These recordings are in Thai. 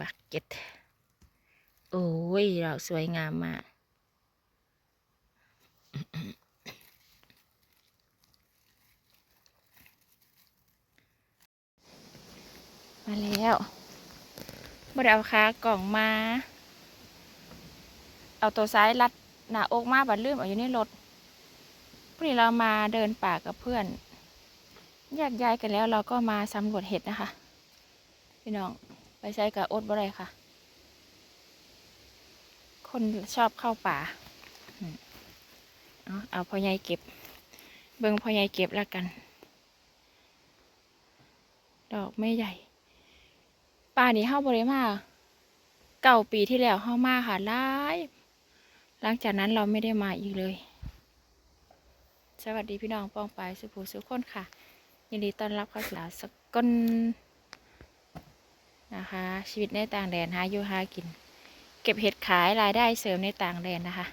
บักเก็ตโอ้ยดอกสวยงามมากมาแล้วบ่ได้เอาขากล่องมา เอาตัวซ้ายรัดหน้าอกมาบัดลืมเอาอยู่ในรถพรุ่งนี้เรามาเดินป่ากับเพื่อนแยกย้ายกันแล้วเราก็มาสำรวจเห็ดนะคะ พี่น้อง ไปใช้กับอดบ่ได้ค่ะ คนชอบเข้าป่า เอาพ่อใหญ่เก็บ เบิ่งพ่อใหญ่เก็บแล้วกัน ดอกไม่ใหญ่ ป่านี้เฮาบ่ได้มาเก่าปีที่แล้วเฮามาค่ะหลายหลังจากนั้นเราไม่ได้มาอีกเลย สวัสดีพี่น้องป้องปายสุภูสุขคนค่ะ ยินดีต้อนรับเข้าสู่าสกล นะคะ ชีวิตในต่างแดนหาอยู่หากิน เก็บเห็ดขายรายได้เสริมในต่างแดนนะคะ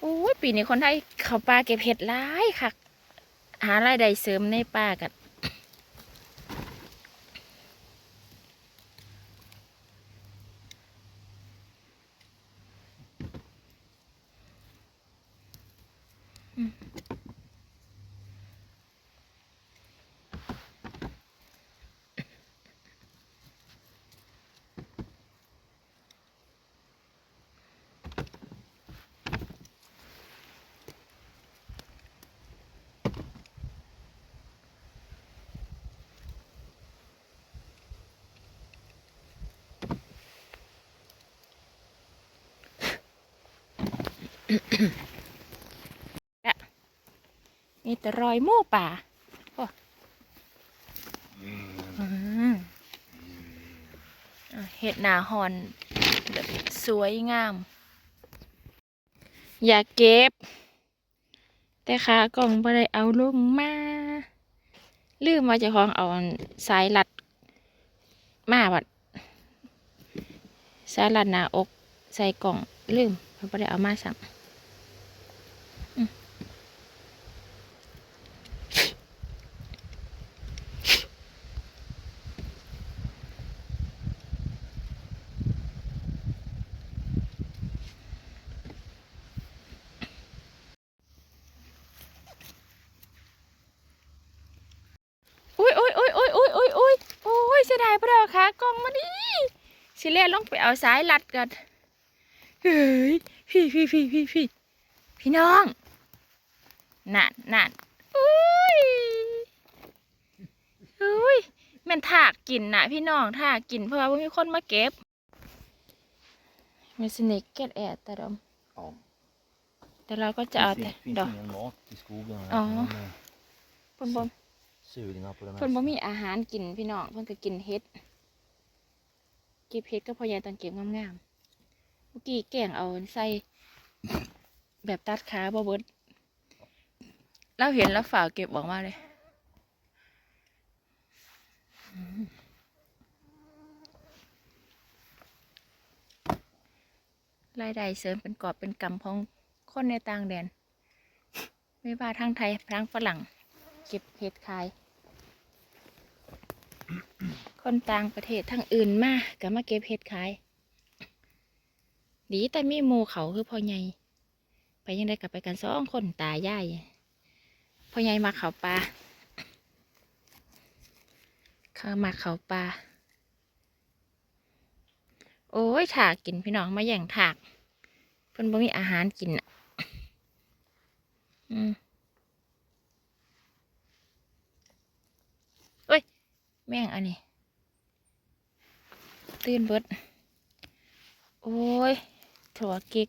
โอ้ยปีนี้คนไทยเขาป่าเก็บเห็ดหลายค่ะ หารายได้เสริมในป่ากันมี แต่รอยหมูป่าโอ้เห็ดหนาหอนแบบสวยงาม อยากเก็บ แต่ขากล่องบ่ได้เอาลงมาลืมว่าจะของเอาสายรัดมาบัดสายรัดหนาอก ใส่กล่องลืมบ่ได้เอามาสั่ง มาดิสิเล่นลงไปเอาสายลัดกันเฮ้ยพี่พี่พี่พี่พี่พี่น้องนั่นนั่นอุ้ยอุ้ยแมันถากกินน่ะพี่น้องถากกินเพราะว่าบ่มีคนมาเก็บมีสเนกเก็ตแอดแต่ดม Ja. แต่เราก็จะเอา Det แต่ finns, finns ดอก ingen mat i skogen. Ja. Man är เพิ่นบ่ sugna på det เพิ่นบ่ mesta. มีอาหารกินพี่น้องเพิ่นก็กินเห็ด เก็บเห็ดก็พอใหญ่ตอนเก็บงามๆเมื่อกี้แก่งเอาใส่แบบตัดขาบ่เบิดเราเห็นแล้วฝ่าเก็บออกมาเลยรายได้เสริมเป็นกอบเป็นกำของคนในต่างแดน ไม่ว่าทางไทยทางฝรั่ง เก็บเห็ดขาย คนต่างประเทศทั้งอื่นมาก็มาเก็บเห็ดขาย ดีแต่มีหมูเขาคือพ่อใหญ่ไปยังได้กลับไปกันสองคนตายายพ่อใหญ่มาเขาปลาเขามาเขาปลาโอ้ยถากกินพี่น้องมาแย่งถากเพิ่นบ่มีอาหารกินอะอืมเอ้ย แม่งอันนี้ ตื่นเบิด โอ้ยถั่วกิก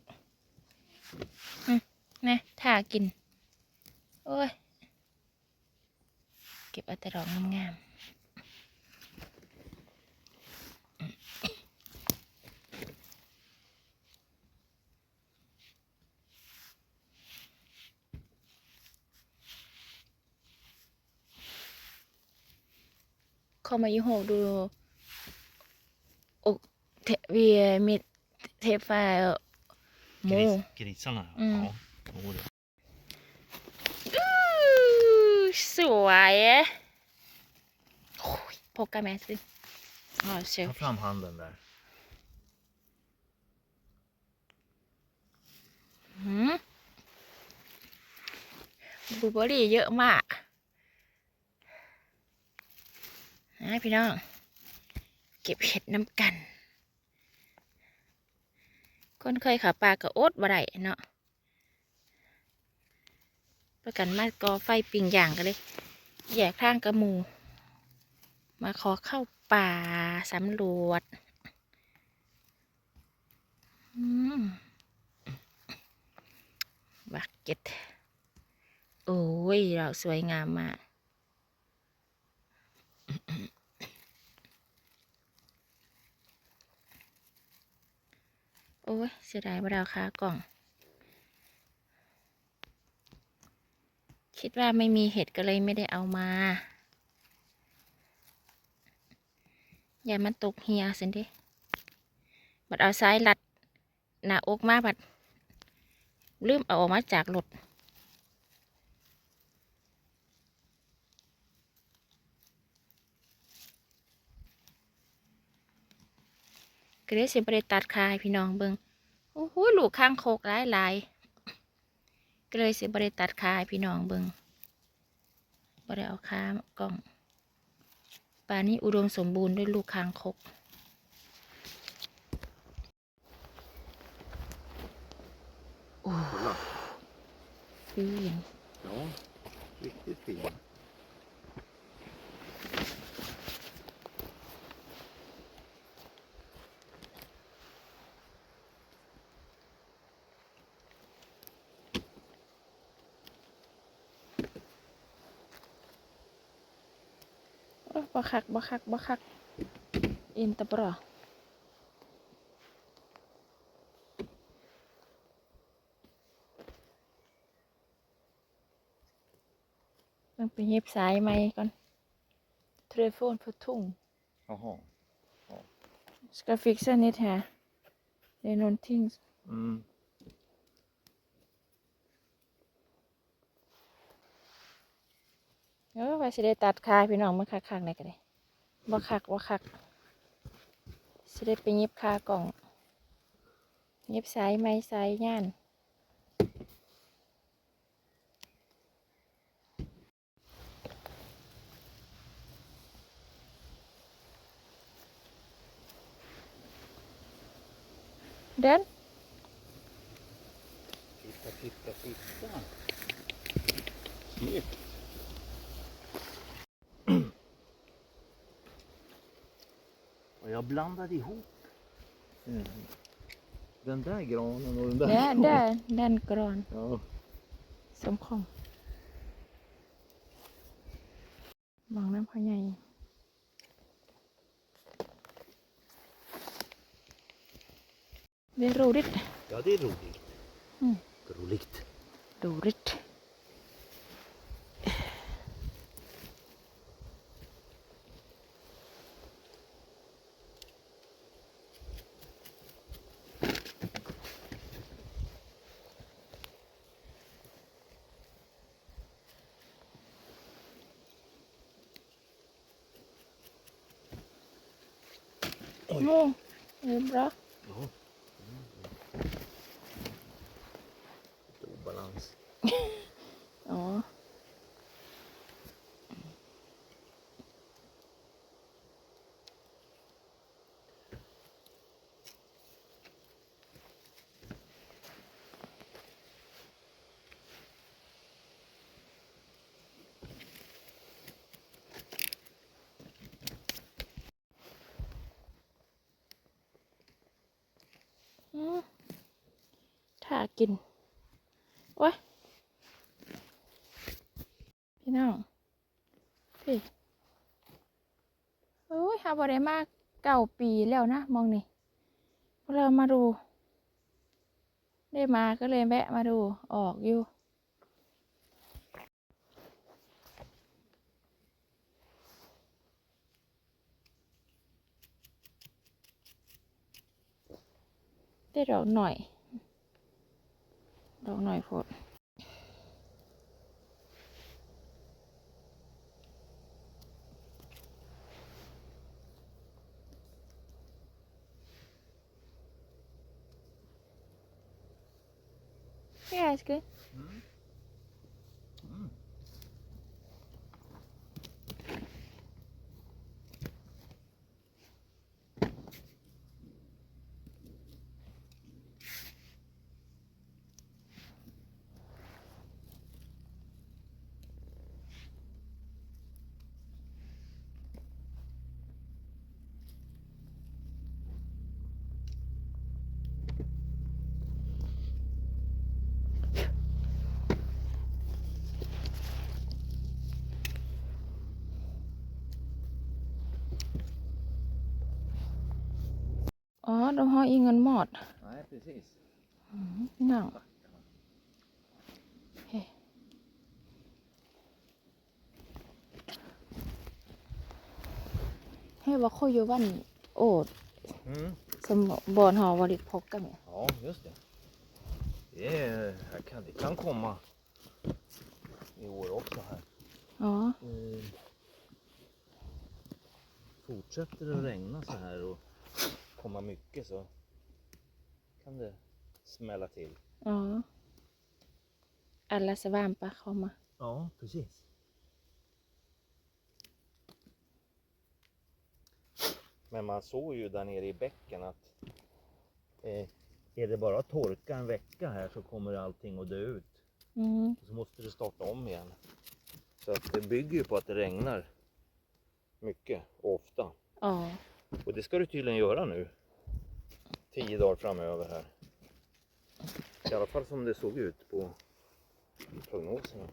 นะถ้ากิน โอ้ย เก็บอาแต่ดอกงามๆเข้ามายี่ห้อดู vi mitt träffar Mo. Gris, grisarna? Mm. Ja. Jo, det. อู้สวยโอ้ยพกกันแม่สิอ๋อเซล Ta fram handen där. หืมบลูเบอร์รี่เยอะมากนะพี่น้อง เก็บเห็ดน้ำกัน คนเคยขาปลากระโอดบ่ได้เนาะประกันมากอไฟปิ่งอย่างกันเลยแยกทางกระมู มาขอเข้าป่าสำรวจบักเก็ต โอ้ย เราสวยงามมาก อ้ยเสียดายบ่ดาวคากล่อง คิดว่าไม่มีเห็ดก็เลยไม่ได้เอามา อย่ามันตกเฮียสินดิบัดเอาซ้ายลัดหน้าอกมาบัดลืมเอาออกมาจากรถ ก็เลยสิบริตัดคายพี่น้องเบิงโอ้โหลูกข้างโคกหลายหลายๆก็เลยสิบริตัดคายพี่น้องเบิงบ่ได้เอาค้ากล้องป่านี้อุดมสมบูรณ์ด้วยลูกค้างคก Kolla. ฟิน Ja, riktigt fin. โอ้ยบ่ คักบ่คักบ่คักอินตะบรอต้องไปเย็บสายไหมก่อนเทเลโฟนพทุ่ง Jaha. ska fixa nytt här det är någonting Mm. เอ อว่าสิได้ตัดคาพี่น้องมันคักๆไหนก็ได้บ่คักบ่คักสิได้ไปเย็บคากล่องเย็บสายไหมสายย่าน Den? Titta, titta, titta. Snyggt. Och jag blandade ihop eh, den där granen och den där. Ja, granen. där, den gran Ja. สมของมองน้ำพอใหญ่det är roligt ja, det är roligt. Mm. Roligt. roligt Oj. Åh, det är bra. Ja. Lite obalans. Ja. อืมถ้า กิน โอ้ย พี่น้อง พี่ โอ้ยฮาบอได้มากเก้าปีแล้วนะ มองนี่เรามาดู ได้มาก็เลยแวะมาดูออกอยู่ได้ดอกหน่อย ดอกหน่อยโพด Yeah, it's good. Mm. Mm. Å, de har ingen mat. Nej, precis. Mm, พี่น้องเฮ้ให้ว่าเขาอยู่วันโอด Mm. สมบอนหอวริตพกกันเนี่ย Ja, just det. Det, är, här kan, det kan komma i år också här. อ๋อ Eh, fortsätter det regna så här och komma mycket så kan det smälla till. Ja. Alla svampar kommer. Ja, precis. Men man såg ju där nere i bäcken att eh, är det bara att torka en vecka här så kommer allting att dö ut. Mm. Så måste det starta om igen. Så att det bygger ju på att det regnar mycket och ofta det ska du tydligen göra nu. Tio dagar framöver här. I alla fall som det såg ut på prognoserna.!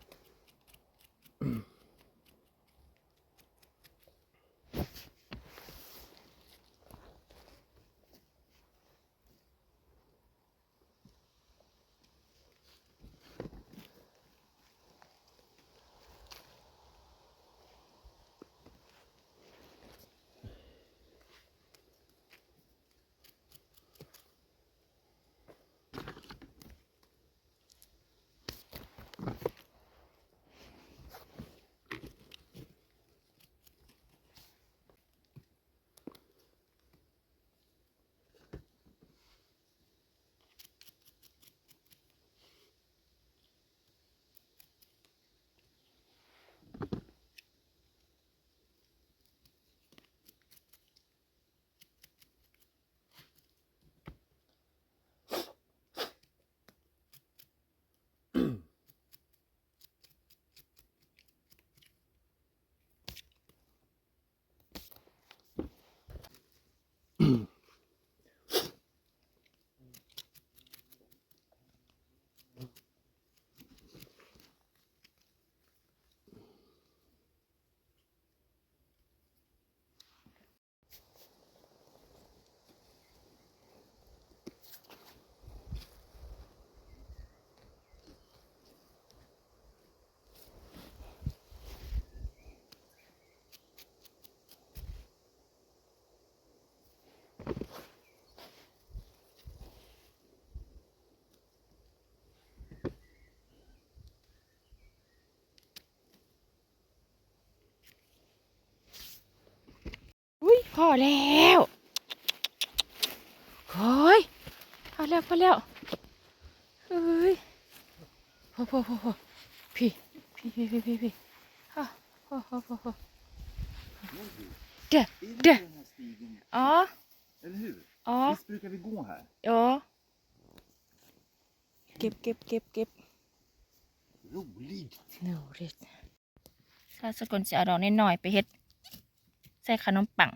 พอแล้วโอ้ยพอแล้วพอแล้วเฮ้ยพอพอพอพอพี่พี่พี่พี่พี่พี่อะพอพอพอพอ Är det den här stigen? อ๋อ Eller hur? อ๋อ Visst brukar vi gå här? อ๋อเก็บเก็บเก็บเก็บ Roligt! หนูเด็ดถ้าสกุลจะเอาดอกนิดหน่อยไปเฮ็ด ใส่ขนมปัง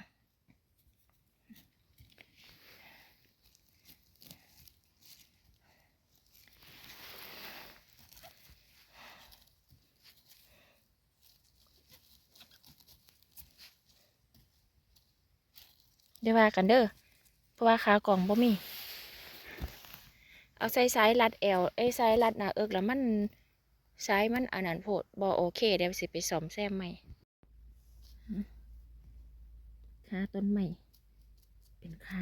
เดี๋ยวว่ากันเด้อเพราะว่าขากล่องบ่มี เอาใส่สายรัดแอวไอ้ยสายรัดหน้าเอิกแล้วมันสายมันอันนั้นโพดบ่โอเคเดี๋ยวสิไปซ่อมแซมใหม่ขาต้นใหม่เป็นขา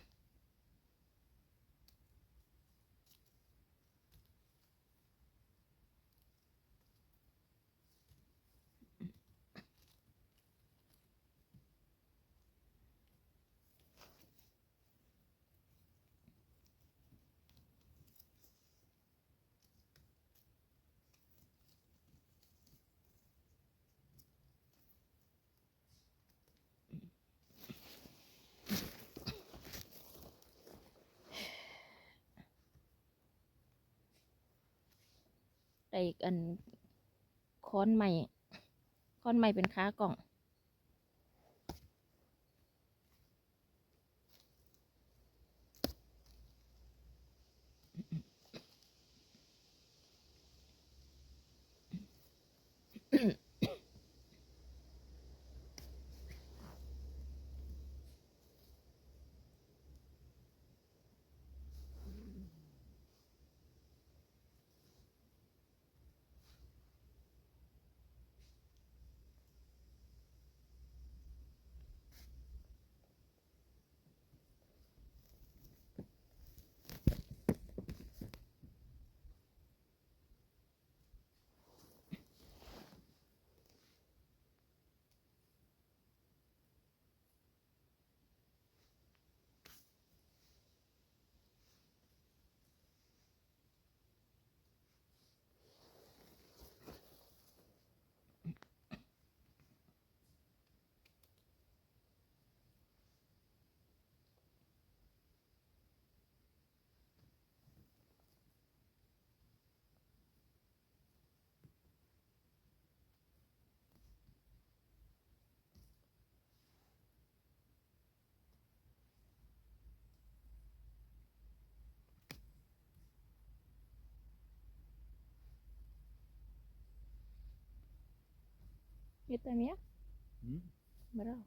อ้อันค้อนใหม่ค้อนใหม่เป็นค้ากล่อง Vet du mer? Mm. Bra.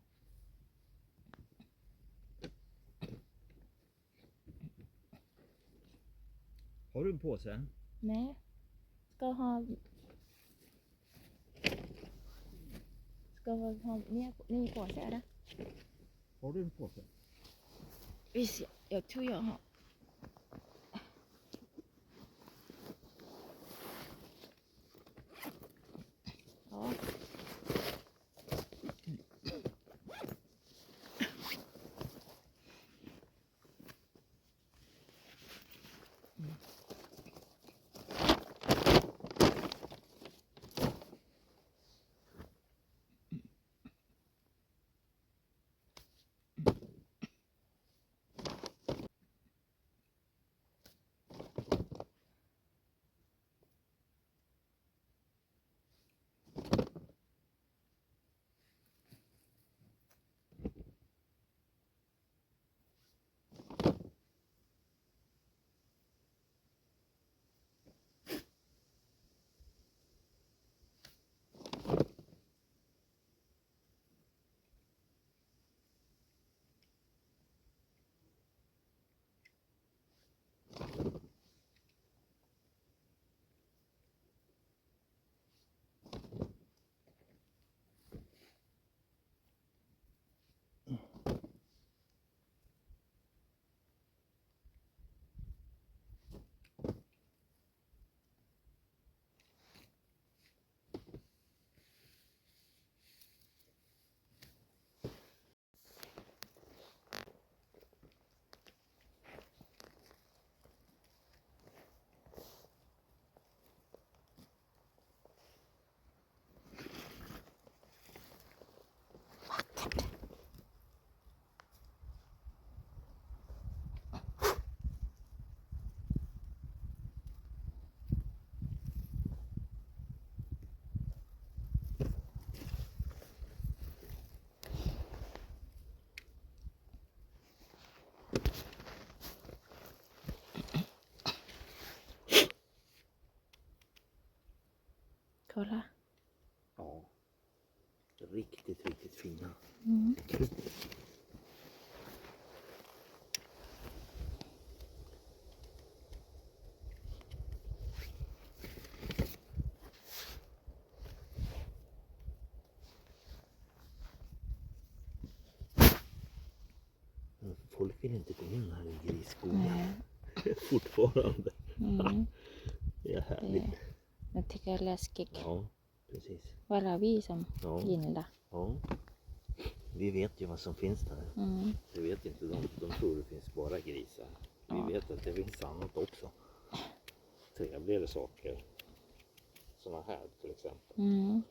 Har du en påse? Nej. Ska ha... Ska ha mer ny påse? Det? Har du en påse? Visst, jag, jag tror jag har. Kolla. Ja. Riktigt, riktigt fina. Mm. Folk vill inte gå in här i grisskogen fortfarande. Mm. Det är härligt. Det, jag tycker det är läskigt. Ja, precis. Bara vi som Ja. gillar. ja. Vi vet ju vad som finns där. Mm. Det vet inte de. De tror det finns bara grisar. Vi Ja. vet att det finns annat också. Trevligare saker. Såna här till exempel. Mm.